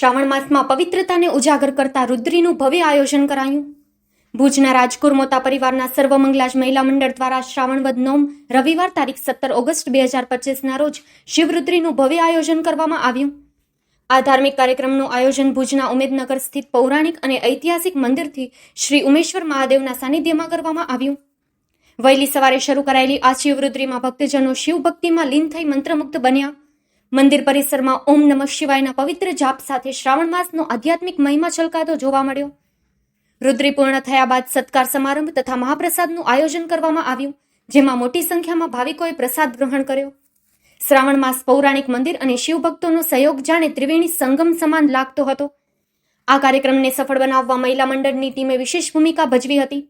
શ્રાવણ માસમાં પવિત્રતાને ઉજાગર કરતા રુદ્રીનું ભવ્ય આયોજન કરાયું. ભુજના રાજકુર મોતા પરિવારના સર્વમંગલાજ મહિલા મંડળ દ્વારા શ્રાવણ વદ નોમ રવિવાર તારીખ સત્તર ઓગસ્ટ બે હજાર પચીસના રોજ શિવરુદ્રીનું ભવ્ય આયોજન કરવામાં આવ્યું. આ ધાર્મિક કાર્યક્રમનું આયોજન ભુજના ઉમેદનગર સ્થિત પૌરાણિક અને ઐતિહાસિક મંદિરથી શ્રી ઉમેશ્વર મહાદેવના સાનિધ્યમાં કરવામાં આવ્યું. વહેલી સવારે શરૂ કરાયેલી આ શિવરુદ્રીમાં ભક્તજનો શિવ ભક્તિમાં લીન થઈ મંત્રમુગ્ધ બન્યા. મંદિર પરિસરમાં ઓમ નમઃ શિવાયના પવિત્ર જાપ સાથે શ્રાવણ માસનો આધ્યાત્મિક મહિમા છલકાતો જોવા મળ્યો. રુદ્રી પૂર્ણ થયા બાદ સત્કાર સમારંભ તથા મહાપ્રસાદનું આયોજન કરવામાં આવ્યું, જેમાં મોટી સંખ્યામાં ભાવિકોએ પ્રસાદ ગ્રહણ કર્યો. શ્રાવણ માસ પૌરાણિક મંદિર અને શિવભક્તોનો સહયોગ જાણે ત્રિવેણી સંગમ સમાન લાગતો હતો. આ કાર્યક્રમને સફળ બનાવવા મહિલા મંડળની ટીમે વિશેષ ભૂમિકા ભજવી હતી,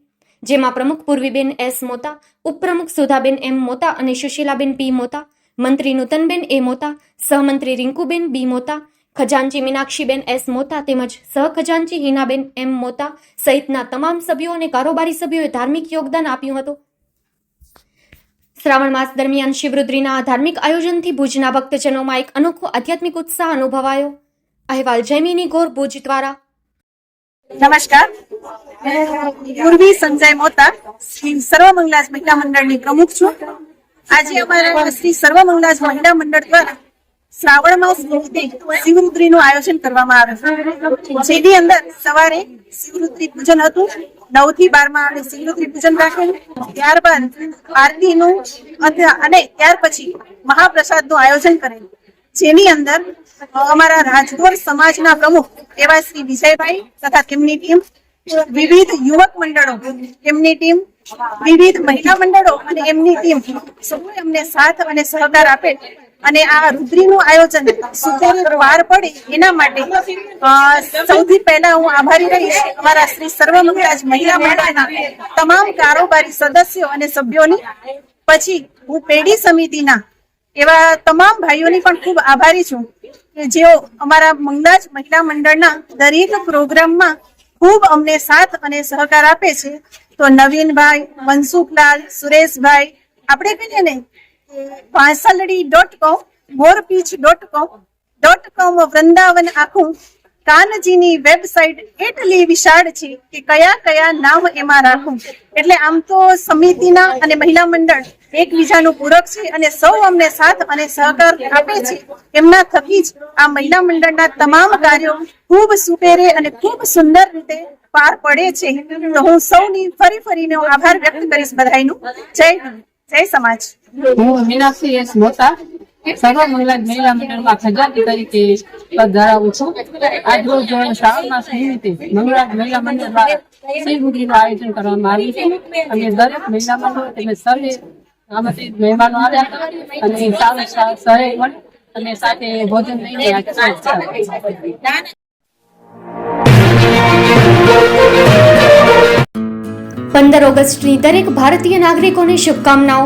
જેમાં પ્રમુખ પૂર્વીબેન એસ મોતા, ઉપપ્રમુખ સુધાબેન એમ મોતા અને સુશીલાબેન પી મોતા મંત્રી નૂતનબેન એ મોતા, સહમંત્રી રિંકુબેન બી મોતા, ખજાનચી મીનાક્ષીબેન એસ મોતા તેમજ સહખજાનચી હિનાબેન એમ મોતા સહિતના તમામ સભ્યો અને કારોબારી સભ્યોએ ધાર્મિક યોગદાન આપ્યું હતું. શ્રાવણ માસ દરમિયાન શિવરુદ્રીના ધાર્મિક આયોજનથી ભુજના ભક્તજનોમાં એક અનોખો આધ્યાત્મિક ઉત્સાહ અનુભવાયો. અહેવાલ જૈમિની ગોર ભુજ દ્વારા. નમસ્કાર. પૂર્વી સંજય મોતા, શ્રી સર્વમંગલાજ મહિલા મંડળની પ્રમુખ છું. આજે અમારા શ્રી સર્વમંગલાજ મહિલા મંડળ દ્વારા શ્રાવણ માસ નિમિત્તે શિવરુદ્રીનું આયોજન કરવામાં આવ્યું જેની અંદર સવારે શિવરુદ્રી પૂજન હતું નવથી બારમાં આપણે શિવરુદ્રી પૂજન રાખેલું. ત્યારબાદ આરતીનું અને ત્યાર પછી મહાપ્રસાદનું આયોજન કરેલું. જેની અંદર અમારા રાજગોર સમાજના પ્રમુખ એવા શ્રી વિજયભાઈ તથા તેમની ટીમ, વિવિધ યુવક મંડળો, તેમની ટીમ વિવિધ મહિલા મંડળો અને એમની ટીમ સૌએ અમને સાથ અને સહકાર આપે અને આ રુદ્રીનું આયોજન પાર પડે એના માટે સૌથી પહેલા હું આભારી રહીશ અમારા શ્રી સર્વમંગરાજ મહિલા મંડળના તમામ કારોબારી સદસ્યો અને સભ્યોની. પછી હું પેઢી સમિતિના એવા તમામ ભાઈઓની પણ ખૂબ આભારી છું કે જેઓ અમારા મંગલાજ મહિલા મંડળના દરેક પ્રોગ્રામમાં ખૂબ અમને સાથ અને સહકાર આપે છે. તો નવીનભાઈ, મનસુખલાલ, સુરેશભાઈ, આપણે કહીએ ને વાંસલડી dot com મોરપીચ dot com dot com Vrindavan આખું કાનજીની વેબસાઇટ એટલી વિશાળ છે કે કયા કયા નામ એમાં રાખું એટલે આમ તો સમિતિના અને મહિલા મંડળ એકબીજાનું પૂરક છે અને સૌ અમને સાથ અને સહકાર આપે છે. એમના થકી જ આ મહિલા મંડળના તમામ કાર્યો ખૂબ સુપેરે અને ખૂબ સુંદર રીતે પાર પડે છે. તો હું સૌની ફરી ફરીને આભાર વ્યક્ત કરીશ બધાયનું. જય જય સમાજ. હું મીનાક્ષી એસ મોતા સર્વ મહિલા મહિલા મંડળમાં ખજાનચી તરીકે પદ ધરાવું છું. આજ રોજ શ્રાવણ મંગળાજ મહિલા મંડળ દ્વારા શિવગુરીનું આયોજન કરવામાં આવ્યું છે. અને દરેક મહિલા મંડળ તેમજ સર્વે આમંત્રિત મહેમાનો આવ્યા અને સારો સહ- સહયોગ મળ્યો અને સાથે ભોજન લઈને પંદર ઓગસ્ટની દરેક ભારતીય નાગરિકોને શુભકામનાઓ.